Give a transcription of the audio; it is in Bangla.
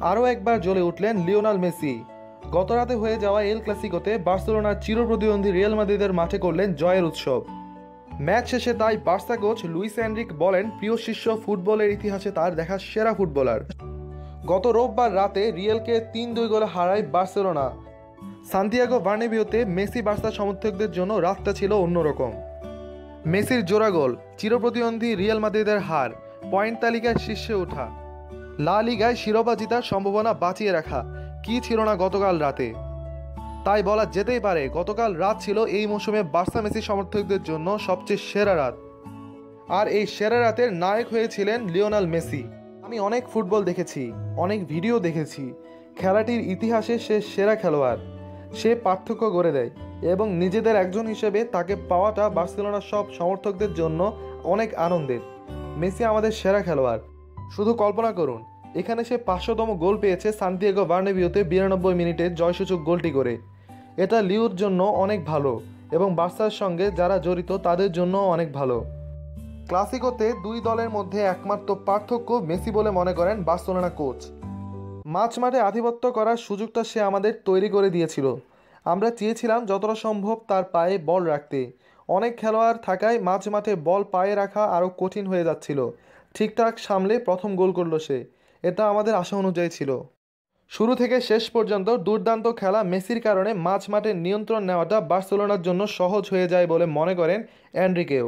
আরও একবার জ্বলে উঠলেন লিওনাল মেসি। গতরাতে হয়ে যাওয়া এল ক্লাসিকোতে বার্সেলোনার চিরপ্রতিদ্বন্দ্বী রিয়াল মাদ্রিদের মাঠে করলেন জয়ের উৎসব। ম্যাচ শেষে তাই বার্সা কোচ লুইস অ্যান্ড্রিক বলেন, প্রিয় শিষ্য, ফুটবলের ইতিহাসে তার দেখা সেরা ফুটবলার। গত রোববার রাতে রিয়েলকে তিন দুই গোলে হারায় বার্সেলোনা। সান্তিয়াগো বার্নেবিওতে মেসি বার্সা সমর্থকদের জন্য রাতটা ছিল অন্যরকম। মেসির জোড়া গোল চিরপ্রতিদ্বন্দ্বী রিয়াল মাদ্রিদের হার, পয়েন্ট তালিকায় শীর্ষে ওঠা। লা লিগায় শিরোপা জিতার সম্ভাবনা বাঁচিয়ে রাখা। কি ছিল না গতকাল রাতে? তাই বলা যেতেই পারে, গতকাল রাত ছিল এই মৌসুমে বার্সা মেসি সমর্থকদের জন্য সবচেয়ে সেরা রাত। আর এই সেরা রাতের নায়ক হয়েছিলেন লিওনাল মেসি। আমি অনেক ফুটবল দেখেছি, অনেক ভিডিও দেখেছি। খেলাটির ইতিহাসে সে সেরা খেলোয়াড়। সে পার্থক্য গড়ে দেয় এবং নিজেদের একজন হিসেবে তাকে পাওয়াটা বার্সেলোনার সব সমর্থকদের জন্য অনেক আনন্দের। মেসি আমাদের সেরা খেলোয়াড়। শুধু কল্পনা করুন, এখানে সে পাঁচশোতম গোল পেয়েছে সান্তিয়াগো বার্নেবিওতে বিরানব্বই মিনিটে জয়সূচক গোলটি করে। এটা লিওর জন্য অনেক ভালো এবং বার্সার সঙ্গে যারা জড়িত তাদের জন্য অনেক ভালো। ক্লাসিকোতে দুই দলের মধ্যে একমাত্র পার্থক্য মেসি বলে মনে করেন বার্সেলোনা কোচ। মাঝ মাঠে আধিপত্য করার সুযোগটা সে আমাদের তৈরি করে দিয়েছিল। আমরা চেয়েছিলাম যতটা সম্ভব তার পায়ে বল রাখতে। অনেক খেলোয়াড় থাকায় মাঝ মাঠে বল পায়ে রাখা আরও কঠিন হয়ে যাচ্ছিল। ঠিকঠাক সামলে প্রথম গোল করল সে। এটা আমাদের আশা অনুযায়ী ছিল। শুরু থেকে শেষ পর্যন্ত দুর্দান্ত খেলা মেসির কারণে মাঝ মাঠে নিয়ন্ত্রণ নেওয়াটা বার্সেলোনার জন্য সহজ হয়ে যায় বলে মনে করেন অ্যান্ড্রিকেও